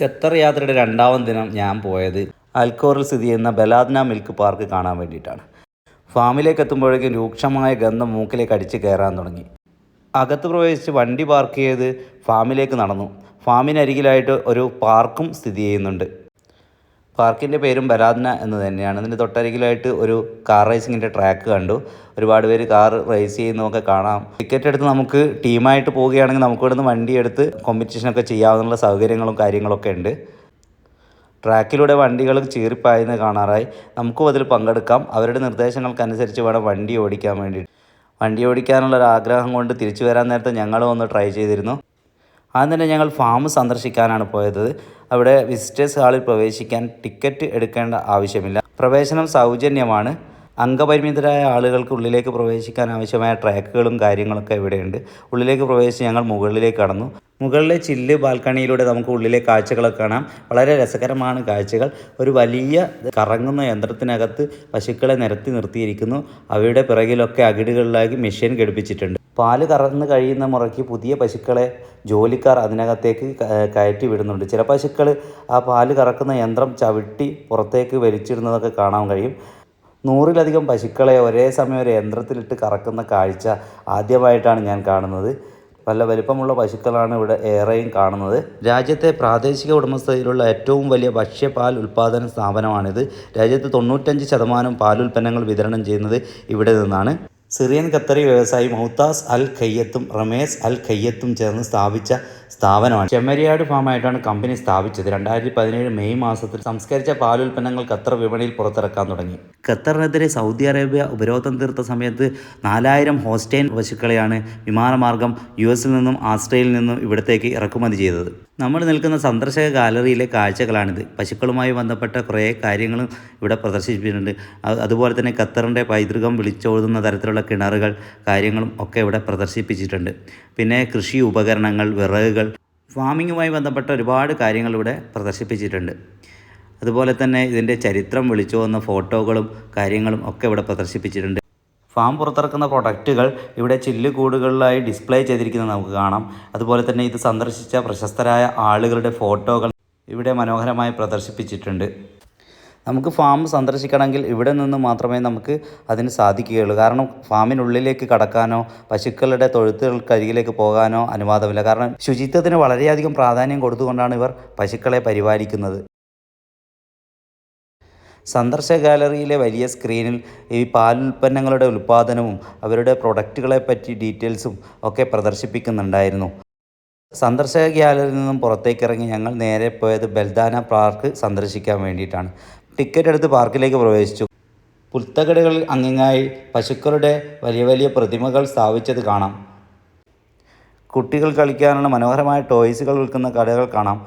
Qatar യാത്രയുടെ രണ്ടാം ദിനം ഞാൻ പോയത് അൽക്കോറിൽ സ്ഥിതി ചെയ്യുന്ന ബലാദ്ന മിൽക്ക് പാർക്ക് കാണാൻ വേണ്ടിയിട്ടാണ്. ഫാമിലേക്ക് എത്തുമ്പോഴേക്കും രൂക്ഷമായ ഗന്ധം മൂക്കിലേക്ക് അടിച്ച് കയറാൻ തുടങ്ങി. അകത്ത് പ്രവേശിച്ച് വണ്ടി പാർക്ക് ചെയ്ത് ഫാമിലേക്ക് നടന്നു. ഫാമിനരികിലായിട്ട് ഒരു പാർക്കും സ്ഥിതി ചെയ്യുന്നുണ്ട്. പാർക്കിന്റെ പേരും ബലാദ്ന എന്ന് തന്നെയാണ്. അതിന്റെ തൊട്ടരികിലായിട്ട് ഒരു കാർ റേസിങ്ങിന്റെ ട്രാക്ക് കണ്ടു. ഒരുപാട് പേര് കാർ റേസ് ചെയ്യുന്നതൊക്കെ കാണാം. ടിക്കറ്റ് എടുത്ത് നമുക്ക് ടീമായിട്ട് പോവുകയാണെങ്കിൽ നമുക്ക് ഇവിടുന്ന് വണ്ടി എടുത്ത് കോമ്പറ്റീഷനൊക്കെ ചെയ്യാവുന്ന സൗകര്യങ്ങളും കാര്യങ്ങളൊക്കെ ഉണ്ട്. ട്രാക്കിലൂടെ വണ്ടികൾ ചീറിപ്പായെന്ന് കാണാറായി. നമുക്കും അതിൽ പങ്കെടുക്കാം. അവരുടെ നിർദ്ദേശങ്ങൾക്കനുസരിച്ച് വേണം വണ്ടി ഓടിക്കാൻ വേണ്ടി വണ്ടി ഓടിക്കാനുള്ള ഒരു ആഗ്രഹം കൊണ്ട് തിരിച്ചു വരാൻ നേരത്തെ ഞങ്ങളും ഒന്ന് ട്രൈ ചെയ്തിരുന്നു. ആദ്യം തന്നെ ഞങ്ങൾ ഫാം സന്ദർശിക്കാനാണ് പോയത്. അവിടെ വിസിറ്റേഴ്സ് ഹാളിൽ പ്രവേശിക്കാൻ ടിക്കറ്റ് എടുക്കേണ്ട ആവശ്യമില്ല. പ്രവേശനം സൗജന്യമാണ്. അംഗപരിമിതരായ ആളുകൾക്ക് ഉള്ളിലേക്ക് പ്രവേശിക്കാൻ ആവശ്യമായ ട്രാക്കുകളും കാര്യങ്ങളൊക്കെ ഇവിടെയുണ്ട്. ഉള്ളിലേക്ക് പ്രവേശിച്ച് ഞങ്ങൾ മുകളിലേക്ക് കടന്നു. മുകളിലെ ചില്ല് ബാൽക്കണിയിലൂടെ നമുക്ക് ഉള്ളിലെ കാഴ്ചകളൊക്കെ കാണാം. വളരെ രസകരമാണ് കാഴ്ചകൾ. ഒരു വലിയ കറങ്ങുന്ന യന്ത്രത്തിനകത്ത് പശുക്കളെ നിരത്തി നിർത്തിയിരിക്കുന്നു. അവയുടെ പിറകിലൊക്കെ അകിടുകളിലാക്കി മെഷീൻ ഘടിപ്പിച്ചിട്ടുണ്ട്. പാൽ കറന്ന് കഴിയുന്ന മുറയ്ക്ക് പുതിയ പശുക്കളെ ജോലിക്കാർ അതിനകത്തേക്ക് കയറ്റി വിടുന്നുണ്ട്. ചില പശുക്കൾ ആ പാൽ കറക്കുന്ന യന്ത്രം ചവിട്ടി പുറത്തേക്ക് വലിച്ചിടുന്നതൊക്കെ കാണാൻ കഴിയും. നൂറിലധികം പശുക്കളെ ഒരേ സമയം ഒരു യന്ത്രത്തിലിട്ട് കറക്കുന്ന കാഴ്ച ആദ്യമായിട്ടാണ് ഞാൻ കാണുന്നത്. നല്ല വലിപ്പമുള്ള പശുക്കളാണ് ഇവിടെ ഏറെയും കാണുന്നത്. രാജ്യത്തെ പ്രാദേശിക ഉടമസ്ഥതയിലുള്ള ഏറ്റവും വലിയ ഭക്ഷ്യപാൽ ഉൽപ്പാദന സ്ഥാപനമാണിത്. രാജ്യത്ത് തൊണ്ണൂറ്റഞ്ച് ശതമാനം പാലുൽപ്പന്നങ്ങൾ വിതരണം ചെയ്യുന്നത് ഇവിടെ നിന്നാണ്. സിറിയൻ ഖത്തറി വ്യവസായി മൗത്താസ് അൽ ഖയ്യത്തും റമേസ് അൽ ഖയ്യത്തും ചേർന്ന് സ്ഥാപിച്ച സ്ഥാപനമാണ്. ചെമ്മരിയാട് ഫാമായിട്ടാണ് കമ്പനി സ്ഥാപിച്ചത്. രണ്ടായിരത്തി പതിനേഴ് മെയ് മാസത്തിൽ സംസ്കരിച്ച പാലുൽപ്പന്നങ്ങൾ ഖത്തർ വിപണിയിൽ പുറത്തിറക്കാൻ തുടങ്ങി. ഖത്തറിനെതിരെ സൗദി അറേബ്യ ഉപരോധം തീർത്ത സമയത്ത് നാലായിരം ഹോസ്റ്റൈൻ പശുക്കളെയാണ് വിമാനമാർഗം യു എസിൽ നിന്നും ആസ്ട്രേലിയയിൽ നിന്നും ഇവിടത്തേക്ക് ഇറക്കുമതി ചെയ്തത്. നമ്മൾ നിൽക്കുന്ന സന്ദർശക ഗാലറിയിലെ കാഴ്ചകളാണിത്. പശുക്കളുമായി ബന്ധപ്പെട്ട കുറേ കാര്യങ്ങളും ഇവിടെ പ്രദർശിപ്പിച്ചിട്ടുണ്ട്. അത് അതുപോലെ തന്നെ ഖത്തറിന്റെ പൈതൃകം വിളിച്ചോതുന്ന തരത്തിലുള്ള കിണറുകൾ കാര്യങ്ങളും ഒക്കെ ഇവിടെ പ്രദർശിപ്പിച്ചിട്ടുണ്ട്. പിന്നെ കൃഷി ഉപകരണങ്ങൾ വിറകുകൾ ഫാമിങ്ങുമായി ബന്ധപ്പെട്ട ഒരുപാട് കാര്യങ്ങൾ ഇവിടെ പ്രദർശിപ്പിച്ചിട്ടുണ്ട്. അതുപോലെ തന്നെ ഇതിന്റെ ചരിത്രം വിളിച്ചു വന്ന ഫോട്ടോകളും കാര്യങ്ങളും ഒക്കെ ഇവിടെ പ്രദർശിപ്പിച്ചിട്ടുണ്ട്. ഫാം പുറത്തിറക്കുന്ന പ്രൊഡക്റ്റുകൾ ഇവിടെ ചില്ലുകൂടുകളിലായി ഡിസ്പ്ലേ ചെയ്തിരിക്കുന്നത് നമുക്ക് കാണാം. അതുപോലെ തന്നെ ഇത് സന്ദർശിച്ച പ്രശസ്തരായ ആളുകളുടെ ഫോട്ടോകൾ ഇവിടെ മനോഹരമായി പ്രദർശിപ്പിച്ചിട്ടുണ്ട്. നമുക്ക് ഫാം സന്ദർശിക്കണമെങ്കിൽ ഇവിടെ നിന്ന് മാത്രമേ നമുക്ക് അതിന് സാധിക്കുകയുള്ളൂ. കാരണം ഫാമിനുള്ളിലേക്ക് കടക്കാനോ പശുക്കളുടെ തൊഴുത്തുകൾക്കരികിലേക്ക് പോകാനോ അനുവാദമില്ല. കാരണം ശുചിത്വത്തിന് വളരെയധികം പ്രാധാന്യം കൊടുത്തുകൊണ്ടാണ് ഇവർ പശുക്കളെ പരിപാലിക്കുന്നത്. സന്ദർശക ഗാലറിയിലെ വലിയ സ്ക്രീനിൽ ഈ പാലുൽപ്പന്നങ്ങളുടെ ഉൽപ്പാദനവും അവരുടെ പ്രൊഡക്റ്റുകളെ പറ്റി ഡീറ്റെയിൽസും ഒക്കെ പ്രദർശിപ്പിക്കുന്നുണ്ടായിരുന്നു. സന്ദർശക ഗ്യാലറിയിൽ നിന്നും പുറത്തേക്കിറങ്ങി ഞങ്ങൾ നേരെ പോയത് ബൽദാന പാർക്ക് സന്ദർശിക്കാൻ വേണ്ടിയിട്ടാണ്. ടിക്കറ്റ് എടുത്ത് പാർക്കിലേക്ക് പ്രവേശിച്ചു. പുൽത്തകടുകളിൽ അങ്ങിങ്ങായി പശുക്കളുടെ വലിയ വലിയ പ്രതിമകൾ സ്ഥാപിച്ചത് കാണാം. കുട്ടികൾ കളിക്കാനുള്ള മനോഹരമായ ടോയ്സുകൾ വിൽക്കുന്ന കടകൾ കാണാം.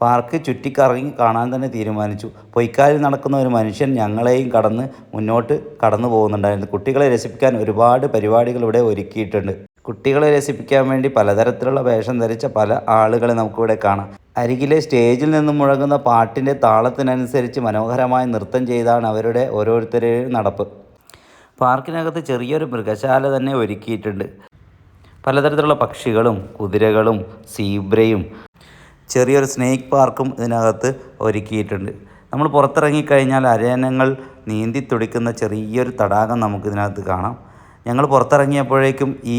പാർക്ക് ചുറ്റിക്കറങ്ങി കാണാൻ തന്നെ തീരുമാനിച്ചു. പൊയ്ക്കാലിൽ നടക്കുന്ന ഒരു മനുഷ്യൻ ഞങ്ങളെയും കടന്ന് മുന്നോട്ട് കടന്നു പോകുന്നുണ്ടായിരുന്നു. കുട്ടികളെ രസിപ്പിക്കാൻ ഒരുപാട് പരിപാടികൾ ഇവിടെ ഒരുക്കിയിട്ടുണ്ട്. കുട്ടികളെ രസിപ്പിക്കാൻ വേണ്ടി പലതരത്തിലുള്ള വേഷം ധരിച്ച പല ആളുകളെ നമുക്കിവിടെ കാണാം. അരികിലെ സ്റ്റേജിൽ നിന്നും മുഴങ്ങുന്ന പാട്ടിന്റെ താളത്തിനനുസരിച്ച് മനോഹരമായി നൃത്തം ചെയ്താണ് അവരുടെ ഓരോരുത്തരുടെയും നടപ്പ്. പാർക്കിനകത്ത് ചെറിയൊരു മൃഗശാല തന്നെ ഒരുക്കിയിട്ടുണ്ട്. പലതരത്തിലുള്ള പക്ഷികളും കുതിരകളും സീബ്രയും ചെറിയൊരു സ്നേക്ക് പാർക്കും ഇതിനകത്ത് ഒരുക്കിയിട്ടുണ്ട്. നമ്മൾ പുറത്തിറങ്ങിക്കഴിഞ്ഞാൽ അരയനങ്ങൾ നീന്തി തുടിക്കുന്ന ചെറിയൊരു തടാകം നമുക്ക് ഇതിനകത്ത് കാണാം. ഞങ്ങൾ പുറത്തിറങ്ങിയപ്പോഴേക്കും ഈ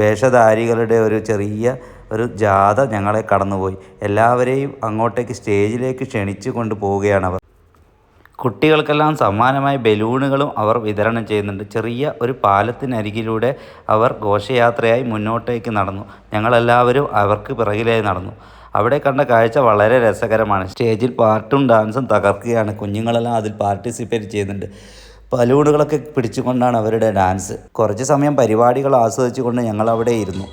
വേഷധാരികളുടെ ഒരു ചെറിയ ഒരു ജാഥ ഞങ്ങളെ കടന്നുപോയി. എല്ലാവരെയും അങ്ങോട്ടേക്ക് സ്റ്റേജിലേക്ക് ക്ഷണിച്ചു കൊണ്ട് പോവുകയാണ് അവർ കുട്ടികൾക്കെല്ലാം സമ്മാനമായി ബലൂണുകളും അവർ വിതരണം ചെയ്യുന്നുണ്ട്. ചെറിയ ഒരു പാലത്തിനരികിലൂടെ അവർ ഘോഷയാത്രയായി മുന്നോട്ടേക്ക് നടന്നു. ഞങ്ങളെല്ലാവരും അവർക്ക് പിറകിലായി നടന്നു. അവിടെ കണ്ട കാഴ്ച വളരെ രസകരമാണ്. സ്റ്റേജിൽ പാട്ടും ഡാൻസും തകർക്കുകയാണ്. കുഞ്ഞുങ്ങളെല്ലാം അതിൽ പാർട്ടിസിപ്പേറ്റ് ചെയ്യുന്നുണ്ട്. ബലൂണുകളൊക്കെ പിടിച്ചുകൊണ്ടാണ് അവരുടെ ഡാൻസ്. കുറച്ച് സമയം പരിപാടികൾ ആസ്വദിച്ചുകൊണ്ട് ഞങ്ങൾ അവിടെ ഇരുന്നു.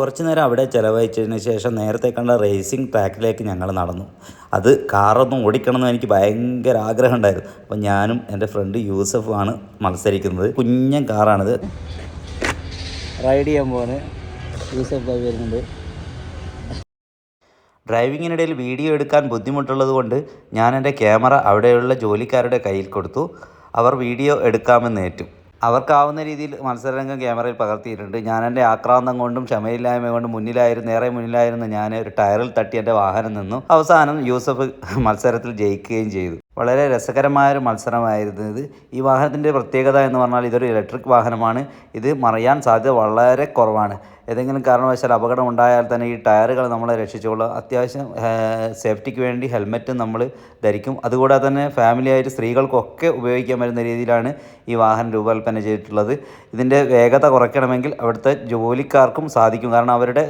കുറച്ച് നേരം അവിടെ ചിലവഴിച്ചതിന് ശേഷം നേരത്തെ കണ്ട റേസിംഗ് ട്രാക്കിലേക്ക് ഞങ്ങൾ നടന്നു. അത് കാറൊന്നും ഓടിക്കണമെന്ന് എനിക്ക് ഭയങ്കര ആഗ്രഹം ഉണ്ടായിരുന്നു. അപ്പം ഞാനും എന്റെ ഫ്രണ്ട് യൂസഫുമാണ് മത്സരിക്കുന്നത്. കുഞ്ഞൻ കാറാണിത് റൈഡ് ചെയ്യാൻ പോകുന്നത് യൂസഫ് ഭായി വരുന്നുണ്ട്. ഡ്രൈവിങ്ങിനിടയിൽ വീഡിയോ എടുക്കാൻ ബുദ്ധിമുട്ടുള്ളത് കൊണ്ട് ഞാൻ എന്റെ ക്യാമറ അവിടെയുള്ള ജോലിക്കാരുടെ കയ്യിൽ കൊടുത്തു. അവർ വീഡിയോ എടുക്കാമെന്ന് ഏറ്റു. അവർക്കാവുന്ന രീതിയിൽ മത്സരരംഗം ക്യാമറയിൽ പകർത്തിയിട്ടുണ്ട്. ഞാൻ എന്റെ ആക്രാന്തം കൊണ്ടും ക്ഷമയില്ലായ്മ കൊണ്ടും മുന്നിലായിരുന്നു നേരെ മുന്നിലായിരുന്നു ഞാൻ ഒരു ടയറിൽ തട്ടി എന്റെ വാഹനം നിന്നു. അവസാനം യൂസഫ് മത്സരത്തിൽ ജയിക്കുകയും ചെയ്തു. വളരെ രസകരമായ ഒരു മത്സരമായിരുന്നു ഇത്. ഈ വാഹനത്തിന്റെ പ്രത്യേകത എന്ന് പറഞ്ഞാൽ ഇതൊരു ഇലക്ട്രിക് വാഹനമാണ്. ഇത് മറിയാൻ സാധ്യത വളരെ കുറവാണ്. ഏതെങ്കിലും കാരണവശാൽ അപകടം ഉണ്ടായാൽ തന്നെ ഈ ടയറുകൾ നമ്മളെ രക്ഷിച്ചോളും. അത്യാവശ്യം സേഫ്റ്റിക്ക് വേണ്ടി ഹെൽമെറ്റും നമ്മൾ ധരിക്കും. അതുകൂടാതെ തന്നെ ഫാമിലി ആയിട്ട് സ്ത്രീകൾക്കൊക്കെ ഉപയോഗിക്കാൻ പറ്റുന്ന രീതിയിലാണ് ഈ വാഹനം രൂപകൽപ്പന ചെയ്തിട്ടുള്ളത്. ഇതിന്റെ വേഗത കുറയ്ക്കണമെങ്കിൽ അവിടുത്തെ ജോലിക്കാർക്കും സാധിക്കും. കാരണം അവരുടെ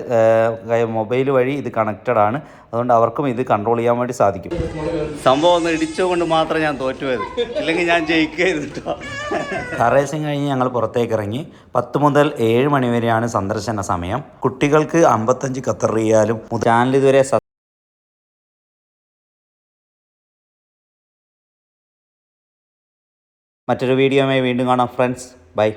മൊബൈൽ വഴി ഇത് കണക്റ്റഡ് ആണ്. അതുകൊണ്ട് അവർക്കും ഇത് കൺട്രോൾ ചെയ്യാൻ വേണ്ടി സാധിക്കും. സംഭവം ഒന്ന് മാത്രം ഞാൻ തോറ്റുപോയത്. ഇല്ലെങ്കിൽ ഞാൻ ജയിക്കുകയായിരുന്നു കാർ റേസിംഗ് കഴിഞ്ഞ് ഞങ്ങൾ പുറത്തേക്ക് ഇറങ്ങി. പത്ത് മുതൽ ഏഴ് മണി വരെയാണ് സന്ദർശന സമയം. കുട്ടികൾക്ക് അമ്പത്തഞ്ച് ഖത്തർ റിയാലും ചാനൽ ഇതുവരെ മറ്റൊരു വീഡിയോയുമായി വീണ്ടും കാണാം ഫ്രണ്ട്സ്. ബൈ.